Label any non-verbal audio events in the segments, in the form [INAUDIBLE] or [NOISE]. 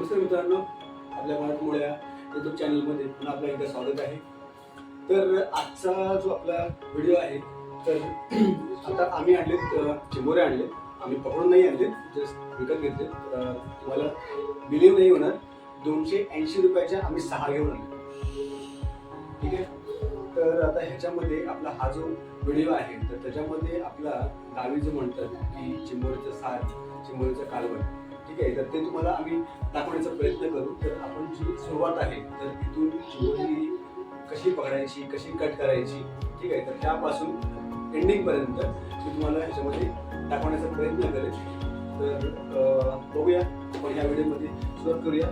नमस्कार मित्रांनो. आपल्या मराठमोळ्या युट्यूब चॅनलमध्ये पुन्हा आपलं एकदा स्वागत आहे. तर आजचा जो आपला व्हिडिओ आहे तर [CLEARS THROAT] आता आम्ही आणलेत अ, चिंबोरे आणले आम्ही पकडून नाही आणले जस्ट विकत घेतले तुम्हाला बिलीव नाही होणार. दोनशे ऐंशी रुपयाच्या आम्ही सहा घेऊन आणले ठीक आहे? तर आता ह्याच्यामध्ये आपला हा जो व्हिडिओ आहे तर त्याच्यामध्ये आपला गावी जो म्हणतात की चिंबोरीचं सार चिंबोरीचं कालवण. ठीक आहे? तर ते तुम्हाला आम्ही दाखवण्याचा प्रयत्न करू. तर आपण जी सुरुवात आहे तर तिथून चिंबोरी कशी पकडायची कशी कट करायची ठीक आहे? तर त्यापासून एंडिंगपर्यंत मी तुम्हाला ह्याच्यामध्ये दाखवण्याचा प्रयत्न करेल तर बघूया. आपण ह्या व्हिडिओमध्ये सुरुवात करूया.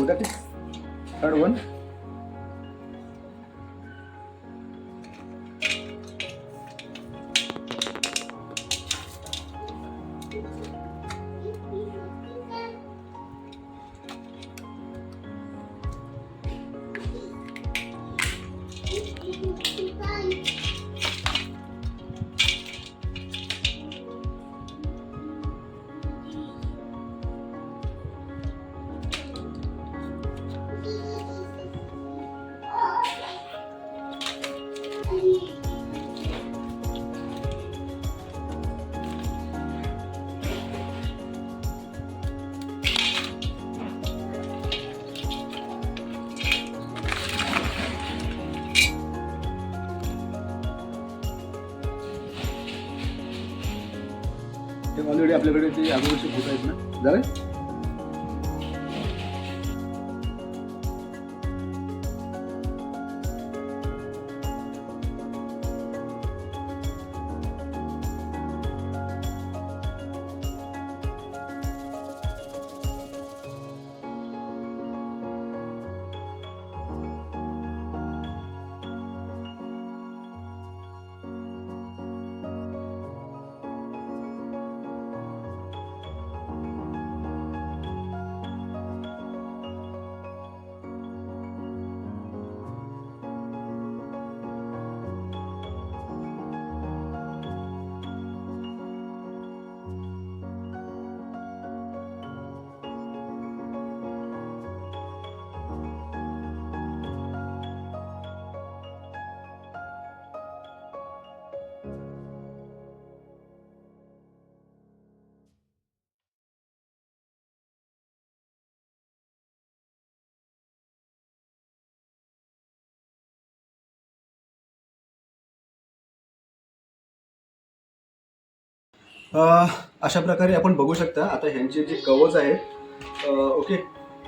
That is third one. Already आपल्याकडे ते अगोदरचे फोटो आहेत ना. झाले? अशा प्रकारे आपण बघू शकता. आता ह्यांचे जे कवच आहेत ओके.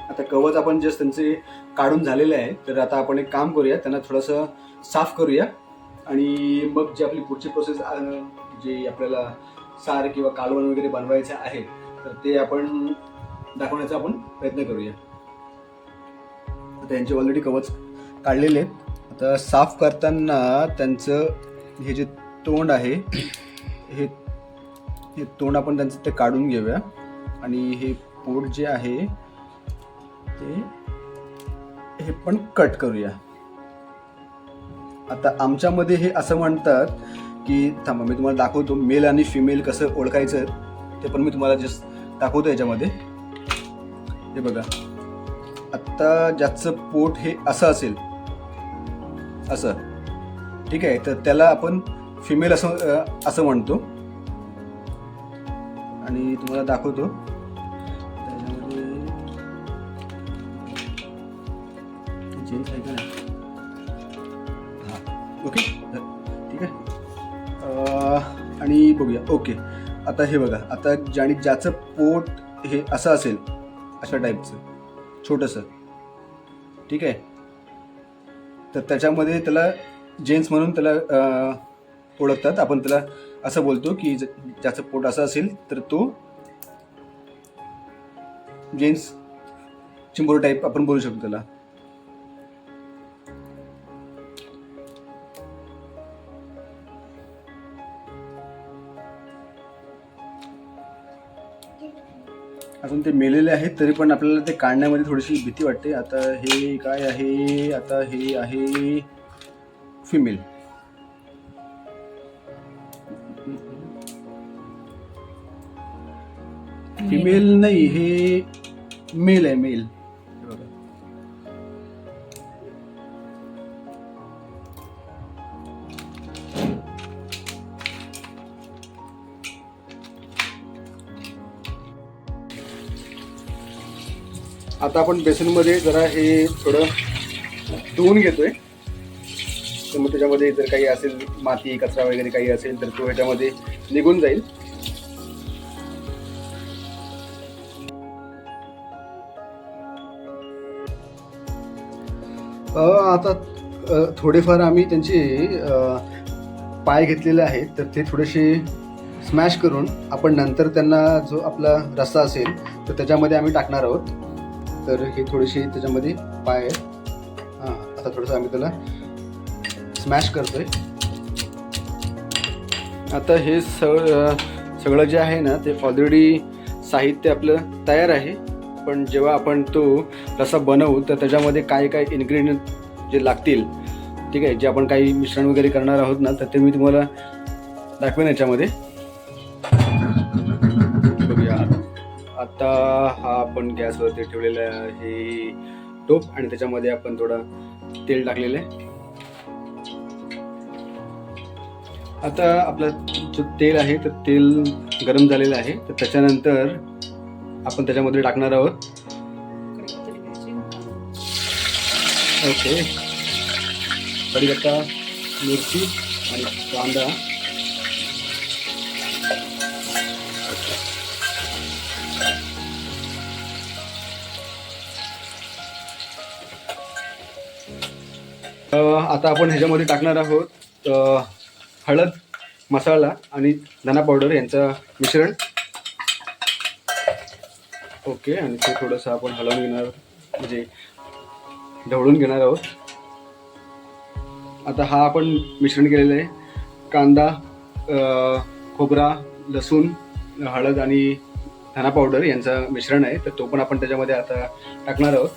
आता कवच आपण जस्ट त्यांचे काढून झालेले आहे. तर आता आपण एक काम करूया. त्यांना थोडंसं साफ करूया. आणि मग जी आपली पुढची प्रोसेस जे आपल्याला सार किंवा कालवण वगैरे बनवायचं आहे तर ते आपण दाखवण्याचा आपण प्रयत्न करूया. आता यांचे ऑलरेडी कवच काढलेले आहेत. आता साफ करताना त्यांचं हे जे तोंड आहे हे हे तोंड आपण त्यांचं ते काढून घेऊया. आणि हे पोट जे आहे ते हे पण कट करूया. आता आमच्यामध्ये हे असं म्हणतात की थांबा मी तुम्हाला दाखवतो मेल आणि फिमेल कसं ओळखायचं ते पण मी तुम्हाला जस्ट दाखवतो याच्यामध्ये. हे बघा. आत्ता ज्याचं पोट हे असं असेल असं. ठीक आहे तर त्याला आपण फिमेल असं असं म्हणतो. आणि तुम्हाला दाखवतो. त्याच्यामध्ये जेन्स आहे का नाही हां ओके ठीक आहे. आणि बघूया ओके. आता हे बघा आता ज्याने ज्याचं पोट हे असं असेल अशा टाईपचं छोटंसं ठीक आहे? तर त्याच्यामध्ये त्याला जेन्स म्हणून त्याला ओळखतात. आपण त्याला असं बोलतो की ज्याचं पोट असं असेल तर तो जेन्स चिंबोर टाईप आपण बोलू शकतो त्याला. अजून ते मेलेले आहेत तरी पण आपल्याला ते काढण्यामध्ये थोडीशी भीती वाटते. आता हे काय आहे? आता हे आहे फिमेल फिमेल नाही हे मेल आहे मेल. आता आपण बेसनमध्ये जरा हे थोडं धुवून घेतोय. तर मग त्याच्यामध्ये जर काही असेल माती कचरा वगैरे काही असेल तर तो ह्याच्यामध्ये निघून जाईल. आता थोडेफार आम्ही त्यांचे पाय घेतलेले आहेत तर ते थोडेसे स्मॅश करून आपण नंतर त्यांना जो आपला रस्सा असेल तर त्याच्यामध्ये आम्ही टाकणार आहोत. तर हे थोडेसे त्याच्यामध्ये पाय आहेत. हां आता थोडंसं आम्ही त्याला स्मॅश करतो आहे आता हे सगळं सगळं जे आहे ना ते ऑलरेडी साहित्य आपलं तयार आहे. पण जेव्हा आपण तो रसा बनवू तर त्याच्यामध्ये काय काय इन्ग्रेडियंट जे लागतील ठीक आहे जे आपण काही मिश्रण वगैरे करणार आहोत ना तर ते मी तुम्हाला दाखवेन याच्यामध्ये. बघूया. आता हा आपण गॅसवरती ठेवलेला आहे टोप आणि त्याच्यामध्ये आपण थोडं तेल टाकलेलं आहे. आता आपलं जो तेल आहे तर तेल गरम झालेलं आहे. तर त्याच्यानंतर आपण त्याच्यामध्ये टाकणार आहोत. ओके कढीपत्ता मिरची आणि कांदा. आता आपण ह्याच्यामध्ये टाकणार आहोत हळद मसाला आणि धना पावडर यांचं मिश्रण. ओके आणि ते थोडंसं आपण हलवून घेणार म्हणजे ढवळून घेणार आहोत. आता हा आपण मिश्रण केलेलं आहे. कांदा खोबरा लसूण हळद आणि धना पावडर यांचं मिश्रण आहे तर तो पण आपण त्याच्यामध्ये आता टाकणार आहोत.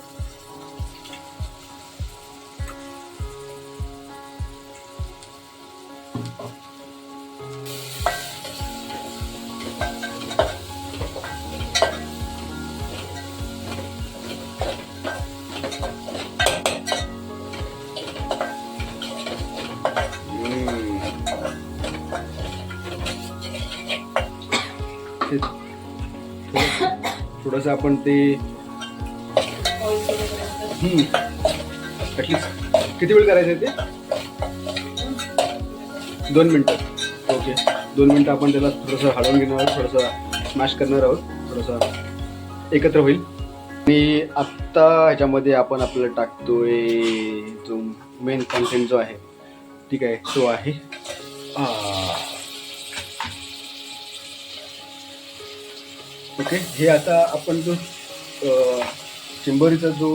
थोडंसं आपण ते ॲटलिस्ट किती वेळ करायचं आहे ते? दोन मिनटं. ओके दोन मिनटं आपण त्याला थोडंसं हलवून घेणार आहोत थोडंसं स्मॅश करणार आहोत थोडंसं एकत्र होईल. आणि आत्ता ह्याच्यामध्ये आपण आपल्याला टाकतोय जो मेन कॉन्टेंट जो आहे ठीक आहे तो आहे ओके हे आता आपण जो चिंबोरीचा जो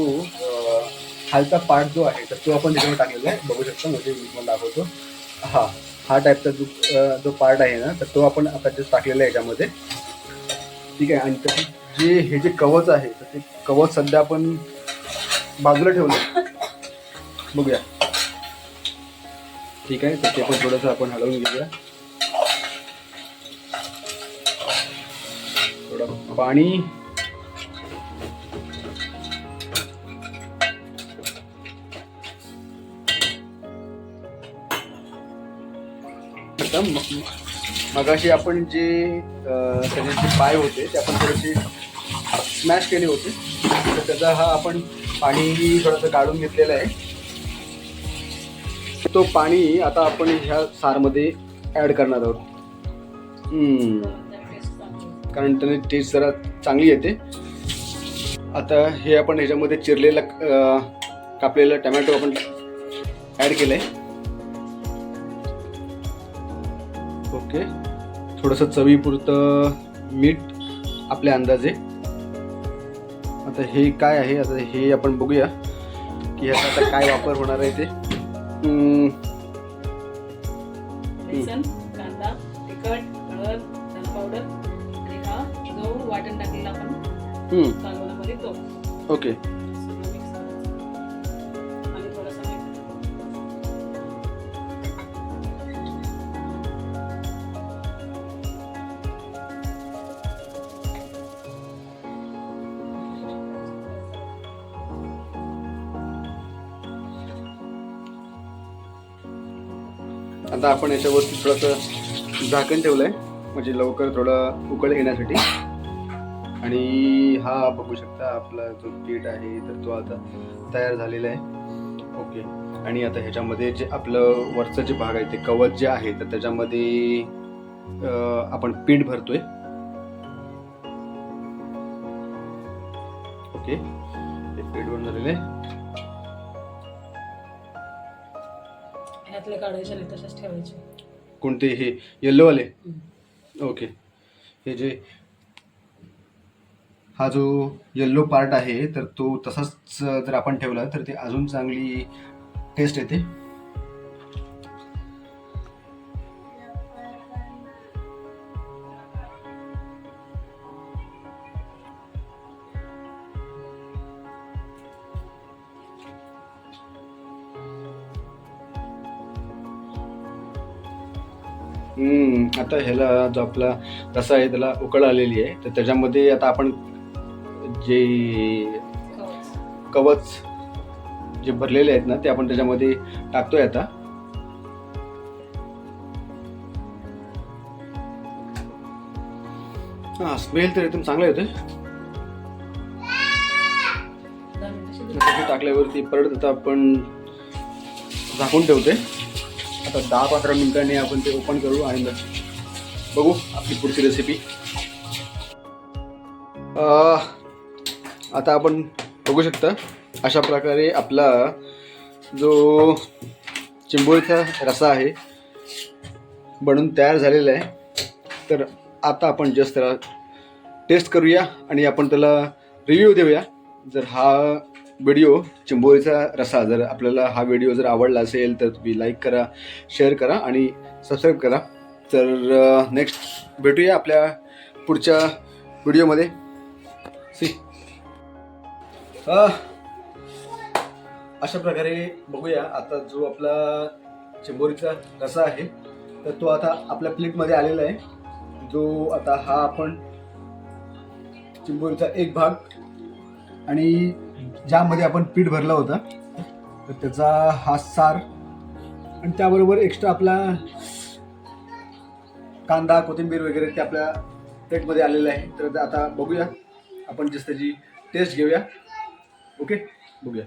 खालचा पार्ट जो आहे तर तो आपण त्याच्यावर टाकलेला आहे. बघू शकतो म्हणजे मी तुम्हाला दाखवतो. हा हा टाईपचा जो जो पार्ट आहे ना तर तो आपण आता जस्ट टाकलेला आहे याच्यामध्ये. ठीक आहे आणि त्याची जे हे जे कवच आहे तर ते कवच सध्या आपण बाजूला ठेवलं. बघूया. ठीक आहे तर ते पण थोडंसं आपण हलवून घेऊया. थोडं पाणी. मगाशी आपण जे त्याचे जे पाय होते ते आपण थोडेसे स्मॅश केले होते. तर त्याचा हा आपण पाणी थोडंसं काढून घेतलेलं आहे. तो पाणी आता आपण ह्या सारमध्ये ॲड करणार आहोत. कारण त्याने टेस्ट जरा चांगली येते. आता हे आपण ह्याच्यामध्ये चिरलेला कापलेलं कापलेला टमॅटो आपण ॲड केलं आहे ओके. थोडंसं चवीपुरतं मीठ आपल्या अंदाजे. आता हे काय आहे? आता हे आपण बघूया की ह्याचा आता काय वापर होणार आहे ते. कांदा तिखट हळद पावडर. वाटण टाकलेला आपण. तो. ओके. आणि थोडासा आता आपण याच्यावरती थोडंसं झाकण ठेवलंय. म्हणजे लवकर थोडं उकळ येण्यासाठी आणि हा बघू शकता आपला जो पीठ आहे तर तो आता तयार झालेला आहे. ओके आणि आता ह्याच्यामध्ये जे आपलं वरचं जे भाग आहे ते कवच जे आहे तर त्याच्यामध्ये आपण पीठ भरतोय. ओके हे पीठ भरून झालेलं आहे. ह्यातले काढायचे नाही तसेच ठेवायचे. कोणते हे? येल्लोवाले ओके हे जे हा जो येल्लो पार्ट आहे तर तो तसाच जर आपण ठेवला तर ते अजून चांगली टेस्ट येते. हम्म, आता ह्याला जो आपला रसा आहे त्याला उकळ आलेली आहे. तर त्याच्यामध्ये आता आपण जे कवच. जे भरलेले आहेत ना ते आपण त्याच्यामध्ये टाकतोय आता. हा स्मेल तर एकदम चांगला येतोय. टाकल्यावरती परत आता आपण झाकून ठेवते आता दहा पंधरा मिनिटांनी आपण ते ओपन करू आणि बघू आपली पुढची रेसिपी आता आपण बघू शकता अशा प्रकारे आपला जो चिंबोळीचा रसा आहे बनून तयार झालेला आहे. तर आता आपण जस्ट त्याला टेस्ट करूया आणि आपण त्याला रिव्ह्यू देऊया. जर हा व्हिडिओ चिंबोळीचा रसा जर आपल्याला हा व्हिडिओ जर आवडला असेल तर तुम्ही लाईक करा शेअर करा आणि सबस्क्राईब करा. तर uh, नेक्स्ट भेटूया आपल्या पुढच्या व्हिडिओमध्ये सी अशा प्रकारे बघूया. आता जो आपला चिंबोरीचा रसा आहे तर तो आता आपल्या प्लेटमध्ये आलेला आहे. जो आता हा आपण चिंबोरीचा एक भाग आणि ज्यामध्ये आपण पीठ भरला होता तर त्याचा हा सार आणि त्याबरोबर एक्स्ट्रा आपला कांदा कोथिंबीर वगैरे ते आपल्या प्लेटमध्ये आलेलं आहे. तर आता बघूया. आपण जस्ट त्याची टेस्ट घेऊया. ओके बघूया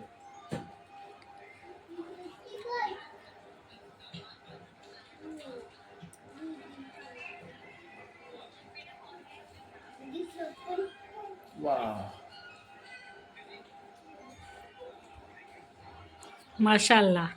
वा माशाल्लाह